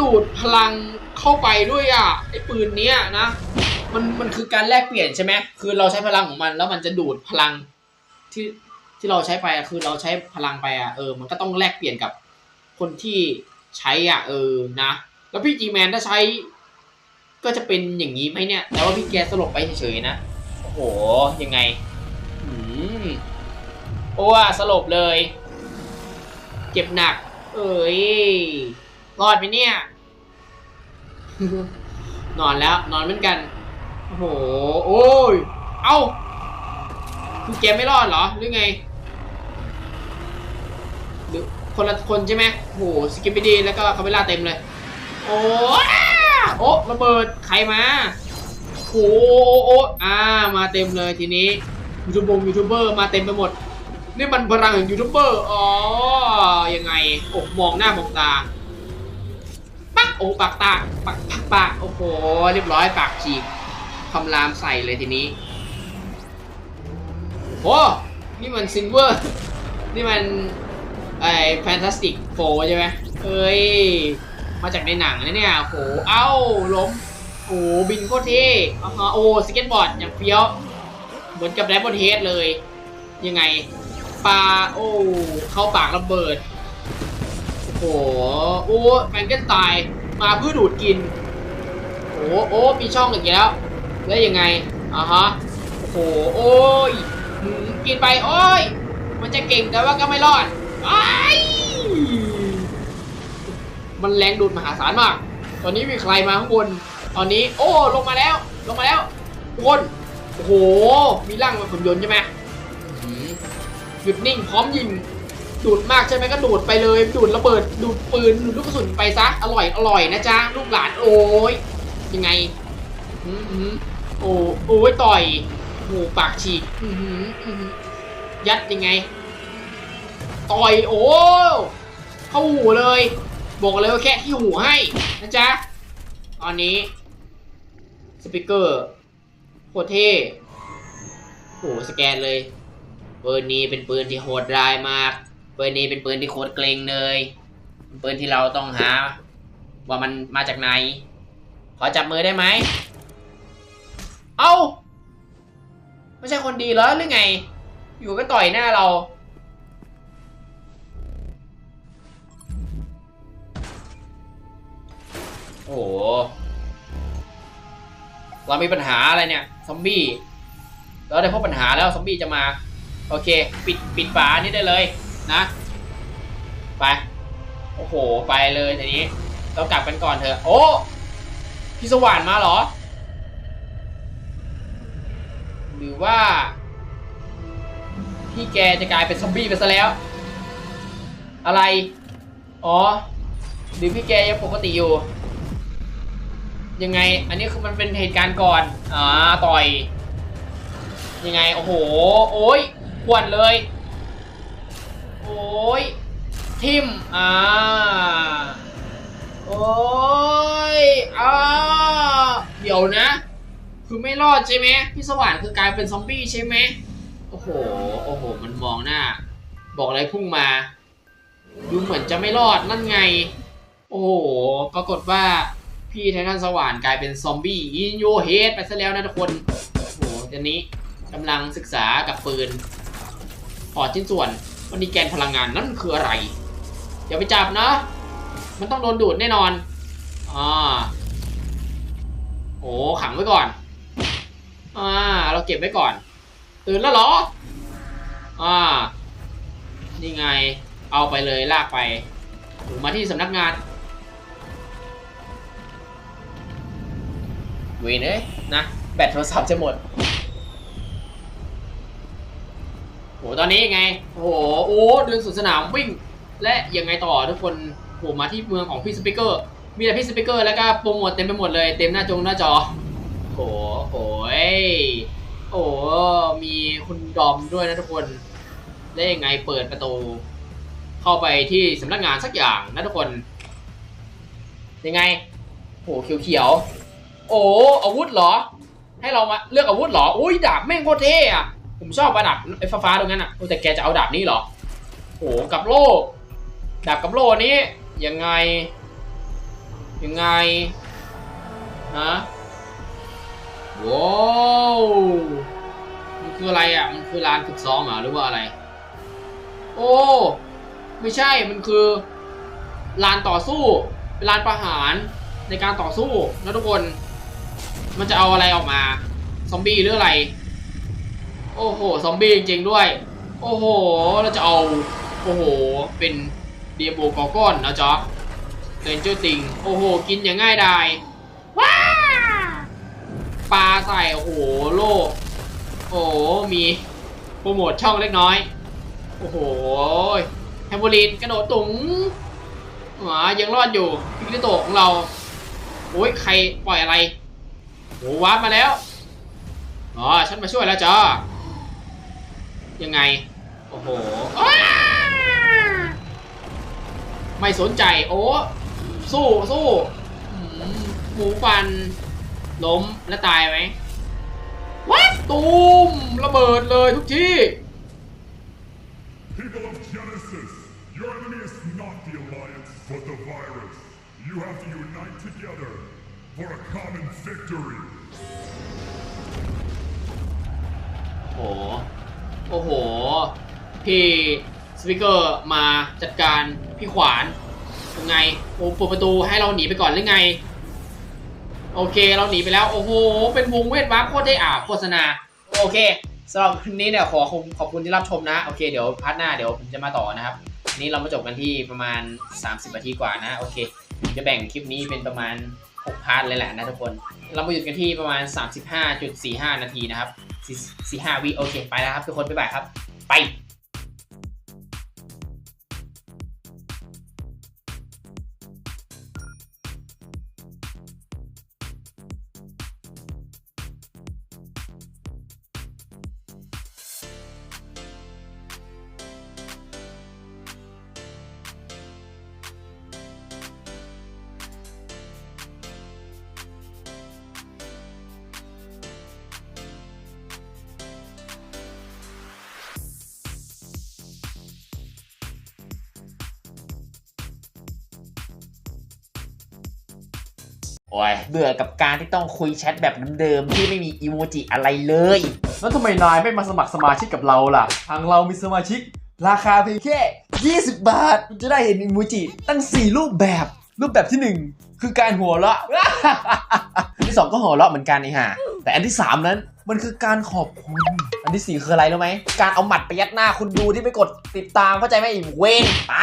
ดูดพลังเข้าไปด้วยอะไอ้ปืนเนี้ยนะมันมันคือการแลกเปลี่ยนใช่ไหมคือเราใช้พลังของมันแล้วมันจะดูดพลังที่ที่เราใช้ไปอะคือเราใช้พลังไปอะเออมันก็ต้องแลกเปลี่ยนกับคนที่ใช้อะเออนะ แล้วพี่จีแมนถ้าใช้ ก็จะเป็นอย่างนี้ไหมเนี่ยแต่ว่าพี่แกสลบไปเฉยๆนะโอ้โหยังไงอืมโอ้สลบเลย เจ็บหนัก เอ้ย รอดไหมเนี่ย นอนแล้ว นอนเหมือนกัน โอ้โห โอ้ย เอ้าคือแกมไม่รอดเหรอ หรือไงหรือคนละคนใช่ไหมโอ้โห สกิปไปดี แล้วก็คาเมล่าเต็มเลย โอ้โอ้ระเบิด ใครมา โอ้โหโอ้อ่า มาเต็มเลยทีนี้ ยูทูบงยูทูบเบอร์มาเต็มไปหมด นี่มันพลังของยูทูบเบอร์ อ๋อ ยังไง โอ้มองหน้ามองตา โอ้ปากตาปักปักปากโอ้โห เรียบร้อยปากฉีกคำรามใส่เลยทีนี้โอ้นี่มันซิลเวอร์ นี่มันไอ้แฟนตาสติกโฟใช่ไหมเอ้ย มาจากในหนังนะเนี่ยโอ้โหเอ้าล้มโอ้บินโคตรเท่อ่าฮะโอ้สเก็ตบอร์ดอย่างเฟี้ยวเหมือนกับแรปบนเฮดเลย ยังไงปลาโอ้เข้าปากระเบิด โอ้โหโอ้แฟนกนสไตน์ มาเพื่อดูดกินโอ้โอ้มีช่องอีกแล้วแล้วยังไงอ่าฮะโอ้โหโอ้ยกินไปโอ้ยมันจะเก่งแต่ว่าก็ไม่รอดไอ้มันแรงดูดมหาศาลมาก ตอนนี้มีใครมาข้างบน ตอนนี้ โอ้ ลงมาแล้ว ลงมาแล้วทุกคน โอ้โห มีร่างมันหุ่นยนต์ใช่ไหมหยุดนิ่งพร้อมยิง ดูดมากใช่ไหมก็ดูดไปเลย ดูดระเบิดดูดปืนดูดลูกกระสุนไปซะอร่อยอร่อยนะจ๊ะลูกหลานโอ้ยยังไงอืมอืมโอ้โอ้ยต่อยโอ้ปากฉีกอือหืออื้อหือยัดยังไง ต่อยโอ้เข้าหูเลย บอกเลยว่าแค่ที่หูให้นะจ๊ะตอนนี้สปิเกอร์โคตรเท่โหสแกนเลยปืนนี้เป็นปืนที่โหดร้ายมาก ปืนนี้เป็นปืนที่โคตรเกรงเลยเป็นปืนที่เราต้องหา ว่ามันมาจากไหน ขอจับมือได้ไหม เอ้า ไม่ใช่คนดีเหรอหรือไง อยู่ก็ต่อยหน้าเรา โอ้เรามีปัญหาอะไรเนี่ย ซอมบี้เราได้พบปัญหาแล้ว ซอมบี้จะมา โอเค ปิดปิดฝานี่ได้เลย นะ ไป โอ้โห ไปเลยทีนี้ เรากลับกันก่อนเถอะ โอ้ พี่สว่านมาเหรอ หรือว่า พี่แกจะกลายเป็นซอมบี้ไปซะแล้ว อะไร อ๋อ หรือพี่แกยังปกติอยู่ ยังไง อันนี้คือมันเป็นเหตุการณ์ก่อน อ่า ต่อย ยังไง โอ้โห โอ้ยขวนเลย อ้ยทิมอ่าโอ้ยอ่าเดี๋ยวนะ คือไม่รอดใช่ไหมพี่สว่านคือกลายเป็นซอมบี้ใช่ไหมโอ้โหโอ้โหมันมองหน้า บอกอะไรพุ่งมา ดูเหมือนจะไม่รอดนั่นไง โอ้โหปรากฏว่าพี่ไททันสว่านกลายเป็นซอมบี้อินโยเฮดไปซะแล้วนะทุกคนโอ้โหตอนนี้กำลังศึกษากับปืนพอชิ้นส่วน วันนี้แกนพลังงานนั่นคืออะไรอย่าไปจับนะ มันต้องโดนดูดแน่นอนอ่าโอ้ขังไว้ก่อนอ่าเราเก็บไว้ก่อน ตื่นแล้วเหรออ่านี่ไง เอาไปเลยลากไปมาที่สำนักงานเวนเอ้ยนะ แบตโทรศัพท์จะหมด โหตอนนี้ยังไงโอ้โหโอ้เดินสวนสนามวิ่ง และยังไงต่อทุกคนโผล่มาที่เมืองของพี่สปิเกอร์ มีแต่พี่สปิเกอร์แล้วก็โปรโมทเต็มไปหมดเลยเต็มหน้าจงหน้าจอโอ้โหยโอ้มีคุณดอมด้วยนะทุกคนและยังไงเปิดประตู เข้าไปที่สำนักงานสักอย่างนะทุกคน ยังไงโหเขียวๆโอ้อาวุธเหรอ ให้เรามาเลือกอาวุธเหรอ อุ้ยดาบแม่งโคตรเท่อะ ผมชอบประดับไอ้ฟ้าๆตรงนั้นอะแต่แกจะเอาดาบนี้เหรอโอ้กับโล่ดาบกับโล่นี้ยังไง ยังไงฮะว้าวมันคืออะไรอะ มันคือลานฝึกซ้อมหรอหรือว่าอะไร โอ้ ไม่ใช่ มันคือลานต่อสู้เป็นลานประหารในการต่อสู้นะทุกคน มันจะเอาอะไรออกมา ซอมบี้หรืออะไร โอ้โห ซอมบี้จริงๆด้วย โอ้โห เราจะเอา โอ้โห เป็นเดียโบกอก้อนนะจ๊ะเรนเจอร์ติง โอ้โห กินอย่างง่ายดายว้าปลาใส่ โอ้โห โลกโอ้โห มีโปรโมทช่องเล็กน้อย โอ้โหแฮมโบลีนกระโดดตุ๋งหมายังรอดอยู่พิกิโตของเรา โอ้ย ใครปล่อยอะไรโหวาร์ปมาแล้ว อ๋อ ฉันมาช่วยแล้วจ้า ยังไง โอ้โหอ้าไม่สนใจ โอ้ สู้สู้อืมหมูฟัน ล้มแล้วตายไหมวัดตูมระเบิดเลยทุกที่ People of Genesis, your enemy is not the Alliance, but the virus. You have to unite together for a common victory. โอ้ โอ้โห พี่สปิเกอร์มาจัดการพี่ขวานยังไงโอ้เปิดประตูให้เราหนีไปก่อนหรือไง โอเคเราหนีไปแล้ว โอ้โห เป็นวงเวทวาร์ปโคตรได้อ่าโฆษณา โอเคสำหรับคลิปนี้เนี่ยขอขอบคุณที่รับชมนะ โอเคเดี๋ยวพาร์ทหน้าเดี๋ยวผมจะมาต่อนะครับนี่เรามาจบกันที่ประมาณ 30นาทีกว่านะ โอเคผมจะแบ่งคลิปนี้เป็นประมาณ 6 พาร์ทเลยแหละนะทุกคน เรามาหยุดกันที่ประมาณ 35.45 นาทีนะครับ สี่ห้าวิโอเค ไปแล้วครับทุกคนบ๊ายบายครับ ไป โอ้ยเบื่อกับการที่ต้องคุยแชทแบบเดิมๆที่ไม่มีอีโมจิอะไรเลย แล้วทำไมนายไม่มาสมัครสมาชิกกับเราล่ะ ทางเรามีสมาชิก ราคาเพียงแค่ 20 บาท คุณจะได้เห็นอิโมจิตั้ง 4 รูปแบบ รูปแบบที่ 1 คือการหัวเราะ อันที่ 2 ก็หัวเราะเหมือนกันไอ้ห่าแต่อันที่ 3 นั้นมันคือการขอบคุณ อันที่ 4 คืออะไรรู้ไหม การเอาหมัดไปยัดหน้าคุณดูที่ไปกดติดตามเข้าใจไหมอ้เวนไป